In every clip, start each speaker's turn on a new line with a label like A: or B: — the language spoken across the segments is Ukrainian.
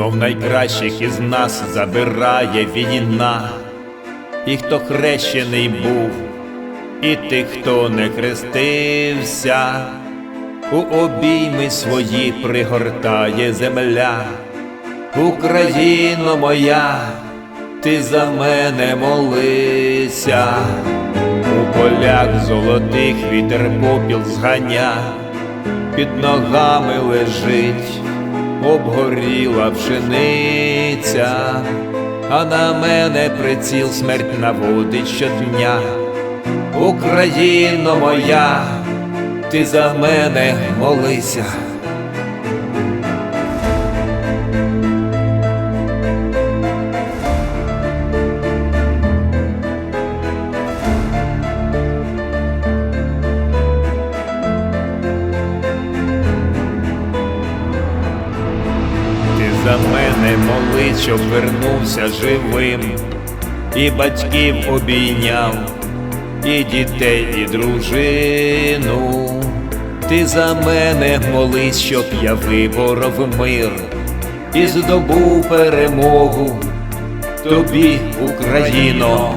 A: мов найкращих із нас забирає війна, і хто хрещений був, і тих, хто не хрестився, у обійми свої пригортає земля. Україно моя, ти за мене молися, у полях золотих вітер попіл зганя, під ногами лежить обгоріла пшениця, а на мене приціл смерть наводить щодня. Україно моя, ти за мене молися. Мене молись, щоб вернувся живим, і батьків обійняв, і дітей, і дружину. Ти за мене молись, щоб я виборов мир і здобув перемогу тобі, Україно.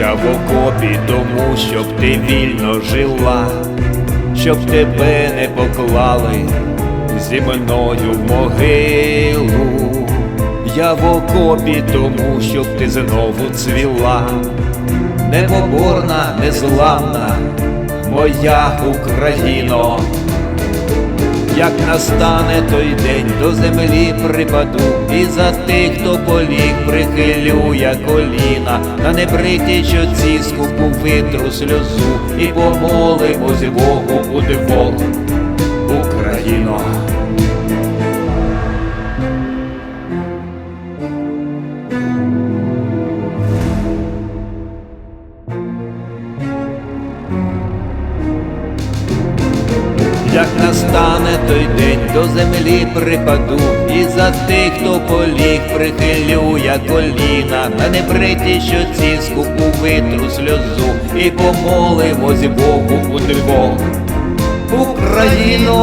A: Я в окопі тому, щоб ти вільно жила, щоб тебе не поклали зі мною в могилу. Я в окопі тому, щоб ти знову цвіла, непоборна, незламна, моя Україно. Як настане той день, до землі припаду, і за тих, хто поліг, прихилю я коліна, на небритій щоці скупу витру сльозу, і помолимось Богу удвох, Україно. Як настане той день, до землі припаду, і за тих, хто поліг, прихилю я коліна, на небритій щоці скупу витру сльозу, і помолимось Богу удвох. Україно!